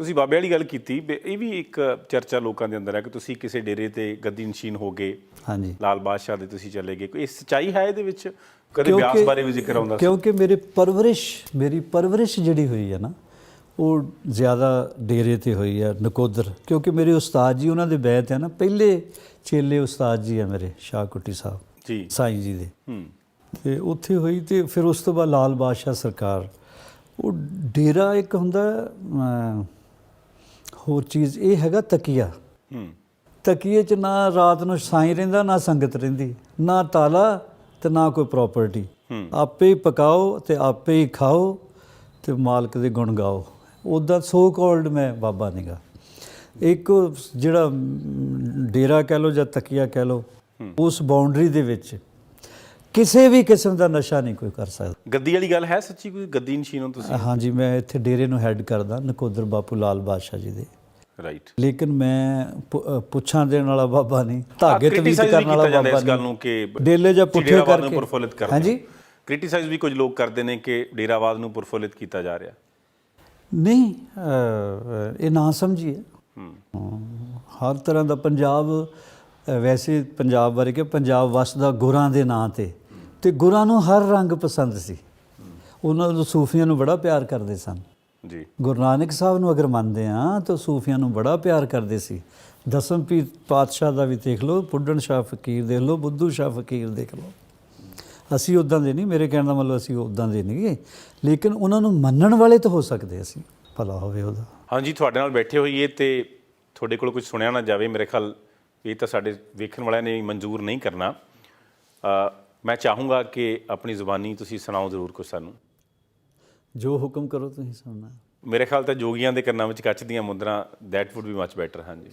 ਤੁਸੀਂ ਬਾਬੇ ਵਾਲੀ ਗੱਲ ਕੀਤੀ ਇਹ ਵੀ ਇੱਕ ਚਰਚਾ ਲੋਕਾਂ ਦੇ ਅੰਦਰ ਹੈ ਕਿ ਤੁਸੀਂ ਕਿਸੇ ਡੇਰੇ ਤੇ ਗੱਦੀ ਨਸ਼ੀਨ ਹੋ ਗਏ ਹਾਂਜੀ। ਲਾਲ ਬਾਦਸ਼ਾਹ ਦੇ ਤੁਸੀਂ ਚਲੇ ਗਏ। ਕੋਈ ਸੱਚਾਈ ਹੈ ਇਹਦੇ ਵਿੱਚ? ਕਦੇ ਵਿਆਸ ਬਾਰੇ ਵੀ ਜ਼ਿਕਰ ਆਉਂਦਾ ਕਿਉਂਕਿ ਮੇਰੇ ਪਰਵਰਿਸ਼ ਮੇਰੀ ਪਰਵਰਿਸ਼ ਜਿਹੜੀ ਹੋਈ ਹੈ ਨਾ ਉਹ ਜ਼ਿਆਦਾ ਡੇਰੇ ਤੇ ਹੋਈ ਹੈ ਨਕੋਦਰ। ਕਿਉਂਕਿ ਮੇਰੇ ਉਸਤਾਦ ਜੀ ਉਹਨਾਂ ਦੇ ਬੈਤ ਹੈ ਨਾ ਪਹਿਲੇ ਚੇਲੇ ਉਸਤਾਦ ਜੀ ਆ ਮੇਰੇ ਸ਼ਾਹ ਕੁੱਟੀ ਸਾਹਿਬ ਜੀ। ਸਾਈਂ ਜੀ ਦੇ। ਹੂੰ। ਤੇ ਉੱਥੇ ਹੋਈ ਤੇ ਫਿਰ ਉਸ ਤੋਂ ਬਾਅਦ ਲਾਲ ਬਾਦਸ਼ਾਹ ਸਰਕਾਰ ਉਹ ਡੇਰਾ ਇੱਕ ਹੁੰਦਾ ਹੋਰ ਚੀਜ਼ ਇਹ ਹੈਗਾ ਤਕੀਆ। ਹੂੰ। ਤਕੀਏ 'ਚ ਨਾ ਰਾਤ ਨੂੰ ਸਾਈਂ ਰਹਿੰਦਾ ਨਾ ਸੰਗਤ ਰਹਿੰਦੀ ਨਾ ਤਾਲਾ ਤੇ ਨਾ ਕੋਈ ਪ੍ਰਾਪਰਟੀ। ਆਪੇ ਹੀ ਪਕਾਓ ਤੇ ਆਪੇ ਹੀ ਖਾਓ ਤੇ ਮਾਲਕ ਦੇ ਗੁਣ ਗਾਓ। ਉਦਾਂ ਸੋ ਕਾਲਡ ਮੈਂ ਬਾਬਾ ਨਿਗਾ। ਇੱਕ ਜਿਹੜਾ ਡੇਰਾ ਕਹਿ ਲੋ ਜਾਂ ਤਕੀਆ ਕਹਿ ਲੋ ਉਸ ਬਾਉਂਡਰੀ ਦੇ ਵਿੱਚ ਕਿਸੇ ਵੀ ਕਿਸਮ ਦਾ ਨਸ਼ਾ ਨਹੀਂ ਕੋਈ ਕਰ ਸਕਦਾ। ਗੱਦੀ ਵਾਲੀ ਗੱਲ ਹੈ ਸੱਚੀ ਕੋਈ? ਗੱਦੀ ਨਸ਼ੀਨ ਹੋ ਤੁਸੀਂ? ਹਾਂਜੀ ਮੈਂ ਇੱਥੇ ਡੇਰੇ ਨੂੰ ਹੈੱਡ ਕਰਦਾ ਨਕੋਦਰ ਬਾਪੂ ਲਾਲ ਬਾਦਸ਼ਾਹ ਜੀ ਦੇ। ਰਾਈਟ ਲੇਕਿਨ ਮੈਂ ਪੁ- ਪੁੱਛਾਂ ਦੇਣ ਵਾਲਾ ਬਾਬਾ ਨਹੀਂ ਧਾਗੇ ਤਵੀਤ criticize ਵੀ ਕਰਨ ਵਾਲਾ ਕੀਤਾ ਜਾਂਦਾ ਬਾਬਾ ਇਸ ਗੱਲ ਨਹੀਂ। ਨੂੰ ਕਿ ਡੇਲੇ ਜਾਂ ਪੁੱਠੇ ਡੇਰਾਵਾਦ ਨੂੰ ਕਰਕੇ। ਪ੍ਰਫੁੱਲਿਤ ਕਰਦੇ ਹਾਂਜੀ? ਕ੍ਰਿਟਿਸਾਈਜ਼ ਵੀ ਕੁਝ ਲੋਕ ਕਰਦੇ ਨੇ ਕਿ ਡੇਰਾਵਾਦ ਨੂੰ ਪ੍ਰਫੁੱਲਿਤ ਕੀਤਾ ਜਾ ਰਿਹਾ। ਨਹੀਂ ਇਹ ਨਾ ਸਮਝੀਏ। ਹਰ ਤਰ੍ਹਾਂ ਦਾ ਪੰਜਾਬ ਅ, ਵੈਸੇ ਪੰਜਾਬ ਬਾਰੇ ਕਿ ਪੰਜਾਬ ਵਸਦਾ ਗੁਰਾਂ ਦੇ ਨਾਂ ਤੇ ਤੇ ਗੁਰਾਂ ਨੂੰ ਹਰ ਰੰਗ ਪਸੰਦ ਸੀ। ਉਹਨਾਂ ਨੂੰ ਸੂਫੀਆਂ ਨੂੰ ਬੜਾ ਪਿਆਰ ਕਰਦੇ ਸਨ। ਜੀ। ਗੁਰੂ ਨਾਨਕ ਸਾਹਿਬ ਨੂੰ ਅਗਰ ਮੰਨਦੇ ਆ ਤਾਂ ਸੂਫੀਆਂ ਨੂੰ ਬੜਾ ਪਿਆਰ ਕਰਦੇ ਸੀ। ਦਸਮ ਪੀਰ ਪਾਤਸ਼ਾਹ ਦਾ ਵੀ ਦੇਖ ਲਓ ਪੁੱਡਣ ਸ਼ਾਹ ਫਕੀਰ ਦੇਖ ਲਓ ਬੁੱਧੂ ਸ਼ਾਹ ਫਕੀਰ ਦੇਖ ਲਓ। ਅਸੀਂ ਉਦਾਂ ਦੇ ਨਹੀਂ ਮੇਰੇ ਕਹਿਣ ਦਾ ਮਤਲਬ ਅਸੀਂ ਉਦਾਂ ਦੇ ਨਹੀਂ ਲੇਕਿਨ ਉਹਨਾਂ ਨੂੰ ਮੰਨਣ ਵਾਲੇ ਤਾਂ ਹੋ ਸਕਦੇ ਅਸੀਂ ਭਲਾ ਹੋਵੇ ਉਹਦਾ। ਹਾਂਜੀ ਤੁਹਾਡੇ ਨਾਲ ਬੈਠੇ ਹੋਈਏ ਤੇ ਤੁਹਾਡੇ ਕੋਲ ਕੁਝ ਸੁਣਿਆ ਨਾ ਜਾਵੇ ਮੇਰੇ ਖਿਆਲ ਇਹ ਤਾਂ ਸਾਡੇ ਵੇਖਣ ਵਾਲਿਆਂ ਨੇ ਮਨਜ਼ੂਰ ਨਹੀਂ ਕਰਨਾ। ਮੈਂ ਚਾਹੂੰਗਾ ਕਿ ਆਪਣੀ ਜ਼ੁਬਾਨੀ ਤੁਸੀਂ ਸੁਣਾਓ ਜ਼ਰੂਰ ਕੁਝ ਸਾਨੂੰ। ਜੋ ਹੁਕਮ ਕਰੋ ਤੁਸੀਂ ਸੁਣਨਾ। ਮੇਰੇ ਖਿਆਲ ਤਾਂ ਜੋਗੀਆਂ ਦੇ ਕੰਨਾਂ ਵਿੱਚ ਕੱਚ ਦੀਆਂ ਮੁੰਦਰਾਂ that would be much better ਹਾਂਜੀ।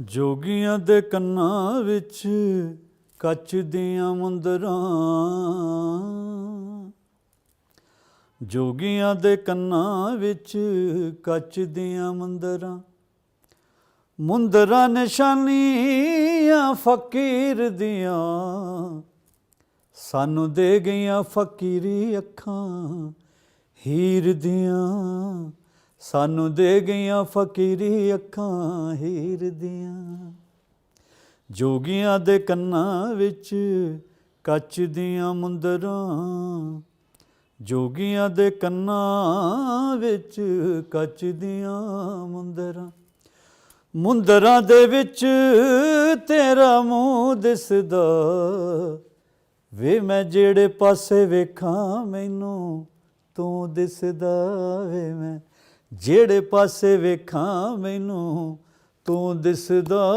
ਜੋਗੀਆਂ ਦੇ ਕੰਨਾਂ ਵਿੱਚ ਕੱਚ ਦੀਆਂ ਮੁੰਦਰਾਂ। ਜੋਗੀਆਂ ਦੇ ਕੰਨਾਂ ਵਿੱਚ ਕੱਚ ਦੀਆਂ ਮੁੰਦਰਾਂ। ਮੁੰਦਰਾਂ ਨਿਸ਼ਾਨੀਆਂ ਫਕੀਰ ਦੀਆਂ। ਸਾਨੂੰ ਦੇ ਗਈਆਂ ਫਕੀਰੀ ਅੱਖਾਂ ਹੀਰ ਦੀਆਂ। ਸਾਨੂੰ ਦੇ ਗਈਆਂ ਫਕੀਰੀ ਅੱਖਾਂ ਹੀਰ ਦੀਆਂ। ਜੋਗੀਆਂ ਦੇ ਕੰਨਾਂ ਵਿੱਚ ਕੱਚ ਦੀਆਂ ਮੁੰਦਰਾਂ। ਜੋਗੀਆਂ ਦੇ ਕੰਨਾਂ ਵਿੱਚ ਕੱਚ ਦੀਆਂ ਮੁੰਦਰਾਂ। ਮੁੰਦਰਾਂ ਦੇ ਵਿੱਚ ਤੇਰਾ ਮੂੰਹ ਦਿਸਦਾ। ਵੇ ਮੈਂ ਜਿਹੜੇ ਪਾਸੇ ਵੇਖਾਂ ਮੈਨੂੰ ਤੂੰ ਦਿਸਦਾ। ਵੇ ਮੈਂ ਜਿਹੜੇ ਪਾਸੇ ਵੇਖਾਂ ਮੈਨੂੰ ਤੂੰ ਦਿਸਦਾ।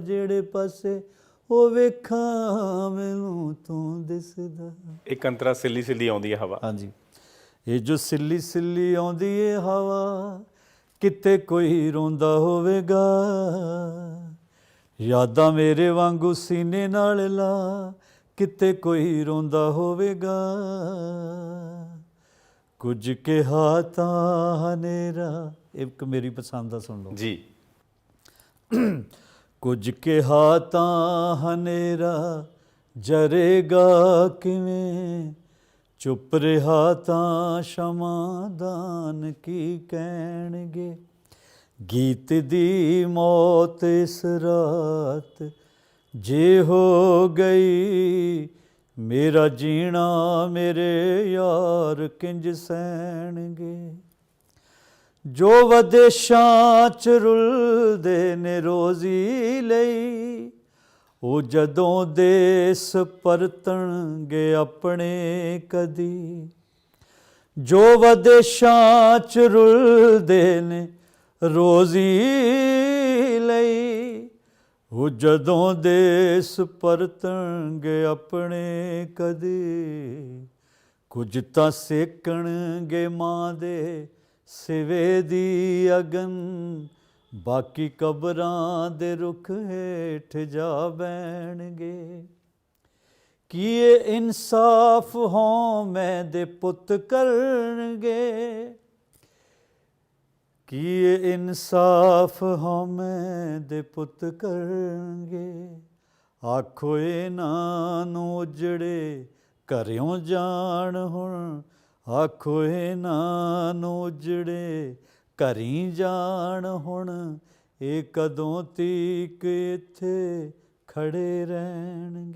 ਜਿਹੜੇ ਪਾਸੇ ਉਹ ਵੇਖਾਂ ਮੈਨੂੰ ਤੂੰ ਦਿਸਦਾ। ਇੱਕ ਅੰਤਰਾ ਸਿੱਲੀ ਸਿੱਲੀ ਆਉਂਦੀ ਹੈ ਹਵਾ। ਹਾਂਜੀ। ਇਹ ਜੋ ਸਿੱਲੀ ਸਿੱਲੀ ਆਉਂਦੀ ਏ ਹਵਾ ਕਿਤੇ ਕੋਈ ਰੋਂਦਾ ਹੋਵੇਗਾ। ਯਾਦਾਂ ਮੇਰੇ ਵਾਂਗੂ ਸੀਨੇ ਨਾਲ ਲਾ ਕਿਤੇ ਕੋਈ ਰੋਂਦਾ ਹੋਵੇਗਾ। ਕੁਝ ਕਿਹਾ ਤਾਂ ਹਨੇਰਾ ਇੱਕ ਮੇਰੀ ਪਸੰਦ ਦਾ ਸੁਣ ਲਓ। ਜੀ। ਕੁਝ ਕਿਹਾ ਤਾਂ ਹਨੇਰਾ ਜਰੇਗਾ ਕਿਵੇਂ? ਚੁੱਪ ਰਿਹਾ ਤਾਂ ਸ਼ਮਾਦਾਨ ਕੀ ਕਹਿਣਗੇ? ਗੀਤ ਦੀ ਮੌਤ ਇਸ ਰਾਤ ਜੇ ਹੋ ਗਈ, ਮੇਰਾ ਜੀਣਾ ਮੇਰੇ ਯਾਰ ਕਿੰਜ ਸਹਿਣਗੇ? ਜੋ ਵਿਦੇਸ਼ਾਂ ਚ ਰੁਲਦੇ ਨੇ ਰੋਜ਼ੀ ਲਈ ਉਹ ਜਦੋਂ ਦੇਸ ਪਰਤਣਗੇ ਆਪਣੇ ਕਦੀ, ਜੋ ਵਦੇਸ਼ਾਂ ਚ ਰੁਲਦੇ ਨੇ ਰੋਜ਼ੀ ਲਈ, ਉਹ ਜਦੋਂ ਦੇਸ ਪਰਤਣਗੇ ਆਪਣੇ ਕਦੀ, ਕੁਝ ਤਾਂ ਸੇਕਣਗੇ ਮਾਂ ਦੇ ਸਿਵੇ ਦੀ ਅਗਨ ਬਾਕੀ ਕਬਰਾਂ ਦੇ ਰੁੱਖ ਹੇਠ ਜਾ ਬੈਣਗੇ ਕੀ ਇਹ ਇਨਸਾਫ ਹੋਂ ਮੈਂ ਦੇ ਪੁੱਤ ਕਰਨਗੇ। ਕੀ ਇਹ ਇਨਸਾਫ ਮੈਂ ਦੇ ਪੁੱਤ ਕਰਨਗੇ। ਆਖੋ ਇਹਨਾਂ ਨੂੰ ਉਜੜੇ, ਘਰਿਓਂ ਜਾਣ ਹੁਣ। ਆਖੋ ਇਹਨਾਂ ਨੂੰ ਉਜੜੇ ਘਰੀ ਜਾਣ ਹੁਣ ਇਹ ਕਦੋਂ ਤੀਕ ਇੱਥੇ ਖੜੇ ਰਹਿਣਗੇ?